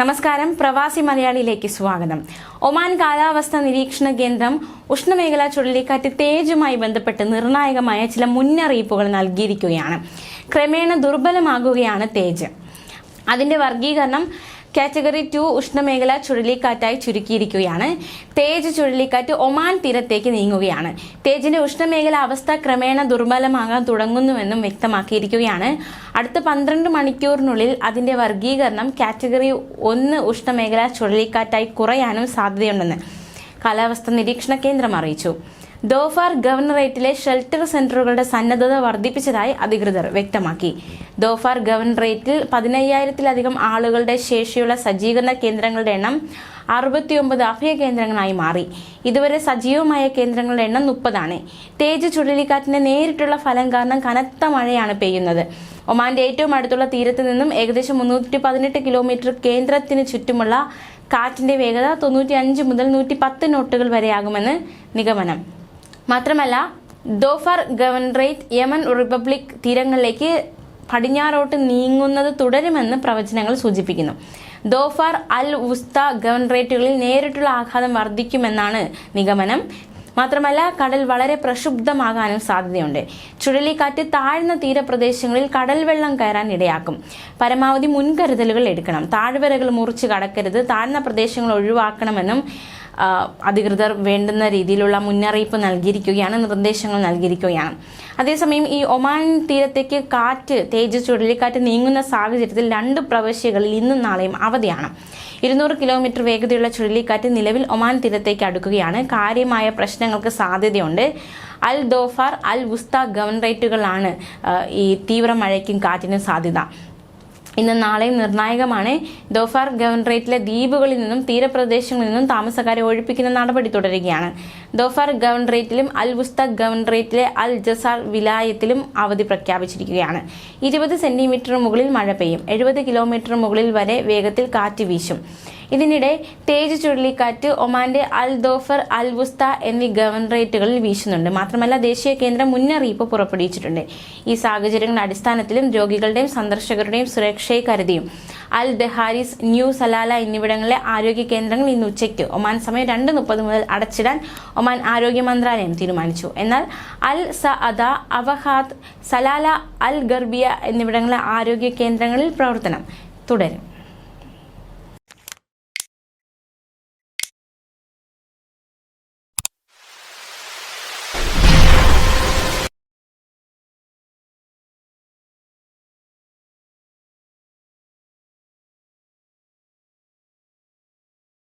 നമസ്കാരം. പ്രവാസി മലയാളിയിലേക്ക് സ്വാഗതം. ഒമാൻ കാലാവസ്ഥ നിരീക്ഷണ കേന്ദ്രം ഉഷ്ണമേഖലാ ചുഴലിക്കാറ്റ് തേജുമായി ബന്ധപ്പെട്ട് നിർണായകമായ ചില മുന്നറിയിപ്പുകൾ നൽകിയിരിക്കുകയാണ്. ക്രമേണ ദുർബലമാകുകയാണ് തേജ്. അതിന്റെ വർഗീകരണം കാറ്റഗറി ടു ഉഷ്ണമേഖല ചുഴലിക്കാറ്റായി ചുരുക്കിയിരിക്കുകയാണ്. തേജ് ചുഴലിക്കാറ്റ് ഒമാൻ തീരത്തേക്ക് നീങ്ങുകയാണ്. തേജിന്റെ ഉഷ്ണമേഖല അവസ്ഥ ക്രമേണ ദുർബലമാകാൻ തുടങ്ങുന്നുവെന്നും വ്യക്തമാക്കിയിരിക്കുകയാണ്. അടുത്ത പന്ത്രണ്ട് മണിക്കൂറിനുള്ളിൽ അതിന്റെ വർഗീകരണം കാറ്റഗറി ഒന്ന് ഉഷ്ണമേഖല ചുഴലിക്കാറ്റായി കുറയാനും സാധ്യതയുണ്ടെന്ന് കാലാവസ്ഥാ നിരീക്ഷണ കേന്ദ്രം അറിയിച്ചു. ദോഫാർ ഗവർണറേറ്റിലെ ഷെൽട്ടർ സെന്ററുകളുടെ സന്നദ്ധത വർദ്ധിപ്പിച്ചതായി അധികൃതർ വ്യക്തമാക്കി. ദോഫാർ ഗവർണറേറ്റിൽ പതിനയ്യായിരത്തിലധികം ആളുകളുടെ ശേഷിയുള്ള സജ്ജീകരണ കേന്ദ്രങ്ങളുടെ എണ്ണം അറുപത്തിയൊമ്പത് അഭയ കേന്ദ്രങ്ങളായി മാറി. ഇതുവരെ സജീവമായ കേന്ദ്രങ്ങളുടെ എണ്ണം മുപ്പതാണ്. തേജ് ചുഴലിക്കാറ്റിന്റെ നേരിട്ടുള്ള ഫലം കാരണം കനത്ത മഴയാണ് പെയ്യുന്നത്. ഒമാന്റെ ഏറ്റവും അടുത്തുള്ള തീരത്ത് നിന്നും ഏകദേശം മുന്നൂറ്റി പതിനെട്ട് കിലോമീറ്റർ കേന്ദ്രത്തിന് ചുറ്റുമുള്ള കാറ്റിന്റെ വേഗത തൊണ്ണൂറ്റി അഞ്ച് മുതൽ നൂറ്റി പത്ത് നോട്ടുകൾ വരെയാകുമെന്ന് നിഗമനം. മാത്രമല്ല ദോഫർ ഗവൺറേറ്റ് യമൻ റിപ്പബ്ലിക് തീരങ്ങളിലേക്ക് പടിഞ്ഞാറോട്ട് നീങ്ങുന്നത് തുടരുമെന്ന് പ്രവചനങ്ങൾ സൂചിപ്പിക്കുന്നു. ദോഫാർ അൽ ഉസ്ത ഗവർണറേറ്റുകളിൽ നേരിട്ടുള്ള ആഘാതം വർദ്ധിക്കുമെന്നാണ് നിഗമനം. മാത്രമല്ല കടൽ വളരെ പ്രക്ഷുബ്ധമാകാനും സാധ്യതയുണ്ട്. ചുഴലിക്കാറ്റ് താഴ്ന്ന തീരപ്രദേശങ്ങളിൽ കടൽ വെള്ളം കയറാൻ ഇടയാക്കും. പരമാവധി മുൻകരുതലുകൾ എടുക്കണം. താഴ്വരകൾ മുറിച്ച് കടക്കരുത്. താഴ്ന്ന പ്രദേശങ്ങൾ ഒഴിവാക്കണമെന്നും അധികൃതർ വേണ്ടുന്ന രീതിയിലുള്ള മുന്നറിയിപ്പ് നൽകിയിരിക്കുകയാണ് നിർദ്ദേശങ്ങൾ നൽകിയിരിക്കുകയാണ്. അതേസമയം ഈ ഒമാൻ തീരത്തേക്ക് കാറ്റ് തേജ് ചുഴലിക്കാറ്റ് നീങ്ങുന്ന സാഹചര്യത്തിൽ രണ്ട് പ്രവശ്യകളിൽ ഇന്നും നാളെയും അവധിയാണ്. ഇരുന്നൂറ് കിലോമീറ്റർ വേഗതയുള്ള ചുഴലിക്കാറ്റ് നിലവിൽ ഒമാൻ തീരത്തേക്ക് അടുക്കുകയാണ്. കാര്യമായ പ്രശ്നങ്ങൾക്ക് സാധ്യതയുണ്ട്. അൽ ദോഫാർ അൽ വുസ്ത ഗവർണറേറ്റുകളാണ് ആ, ഈ തീവ്ര മഴയ്ക്കും കാറ്റിനും സാധ്യത. ഇന്ന് നാളെയും നിർണായകമാണ്. ദോഫാർ ഗവർണറേറ്റിലെ ദ്വീപുകളിൽ നിന്നും തീരപ്രദേശങ്ങളിൽ നിന്നും താമസക്കാരെ ഒഴിപ്പിക്കുന്ന നടപടി തുടരുകയാണ്. ദോഫാർ ഗവർണറേറ്റിലും അൽ വുസ്ത ഗവർണറേറ്റിലെ അൽ ജസാർ വിലായത്തിലും അവധി പ്രഖ്യാപിച്ചിരിക്കുകയാണ്. ഇരുപത് സെന്റിമീറ്റർ മുകളിൽ മഴ പെയ്യും. എഴുപത് കിലോമീറ്റർ മുകളിൽ വരെ വേഗത്തിൽ കാറ്റ് വീശും. ഇതിനിടെ തേജ് ചുഴലിക്കാറ്റ് ഒമാന്റെ അൽ ദോഫർ അൽ വുസ്ത എന്നീ ഗവർണറേറ്റുകളിൽ വീശുന്നുണ്ട്. മാത്രമല്ല ദേശീയ കേന്ദ്രം മുന്നറിയിപ്പ് പുറപ്പെടുവിച്ചിട്ടുണ്ട്. ഈ സാഹചര്യങ്ങളുടെ അടിസ്ഥാനത്തിലും രോഗികളുടെയും സന്ദർശകരുടെയും സുരക്ഷയെ കരുതിയും. അൽ ദഹാരിസ് ന്യൂ സലാല എന്നിവിടങ്ങളിലെ ആരോഗ്യ കേന്ദ്രങ്ങൾ ഇന്ന് ഉച്ചയ്ക്ക് ഒമാൻ സമയം രണ്ട് മുപ്പത് മുതൽ അടച്ചിടാൻ ഒമാൻ ആരോഗ്യ മന്ത്രാലയം തീരുമാനിച്ചു. എന്നാൽ അൽ സ അദ അവഹാദ് സലാല അൽ ഗർബിയ എന്നിവിടങ്ങളിലെ ആരോഗ്യ കേന്ദ്രങ്ങളിൽ പ്രവർത്തനം തുടരും.